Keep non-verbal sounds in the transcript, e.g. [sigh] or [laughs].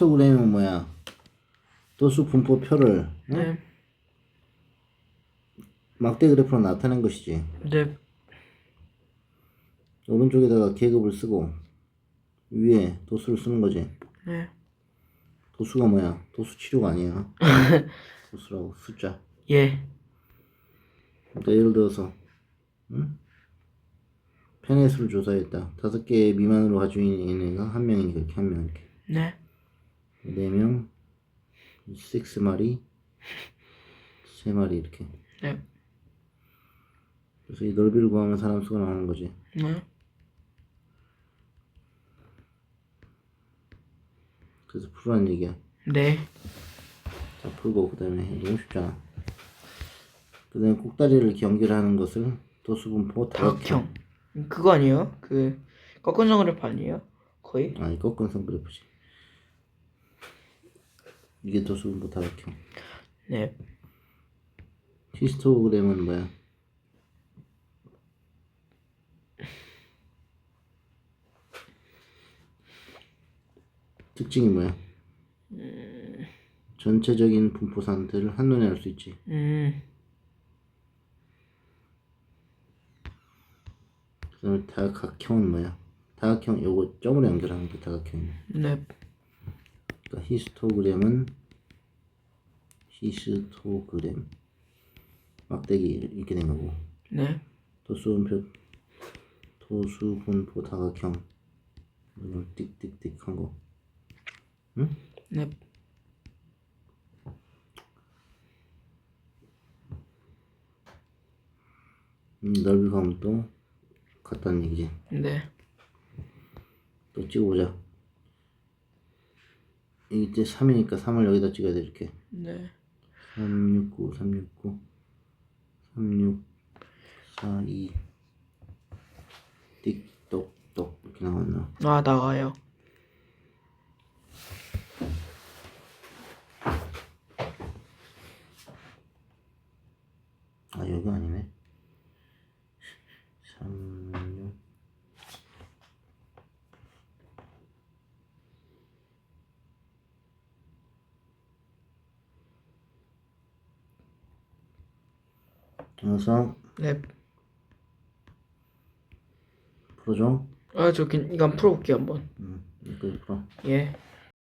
히스토그램은 뭐야? 도수 분포 표를 응? 네. 막대 그래프로 나타낸 것이지. 네. 오른쪽에다가 계급을 쓰고 위에 도수를 쓰는 거지. 네. 도수가 뭐야? 도수 치료가 아니야. [laughs] 도수라고 숫자. 예. 그러니까 예를 들어서 응? 펜의 수를 조사했다. 다섯 개 미만으로 가지고 있는 애가 한 명이니까 이렇게 한 명 이렇게. 네. 네 명, 식스 마리, 세 마리 이렇게. 네. 그래서 이 넓이를 구하면 사람 수가 나오는 거지. 네. 그래서 풀으라는 얘기야. 네. 자 풀고 그 다음에 너무 쉽잖아. 그 다음에 꼭다리를 이렇게 연결하는 것을 도수분포 다각형. 그거 아니에요? 그 꺾은 그래프 아니에요? 거의? 아니 꺾은선 그래프지. 이게 도수분포 다각형. 네. 히스토그램은 뭐야? 특징이 뭐야? 전체적인 분포 상태를 한눈에 알 수 있지. 음. 그다음에 다각형은 뭐야? 다각형 요거 점으로 연결하는 게 다각형이야. 네. 그러니까 히스토그램은 히스토그램 막대기 이렇게 된 거고 네. 도수분표 도수분포 다각형 이걸 띡띡띡 한 거. 응? 네. 음, 넓이 또 같다는 얘기지. 네. 또 찍어보자. 이게 3이니까 3을 여기다 찍어야 돼 이렇게. 네. 369 369 36 42 띡똑똑 이렇게 나왔나? 아 나가요. 아 여기 아니네. 36 그래서 네. 풀어줘. 아저 이거 한번 풀어볼게요 한번. 음, 이거 풀어. 예.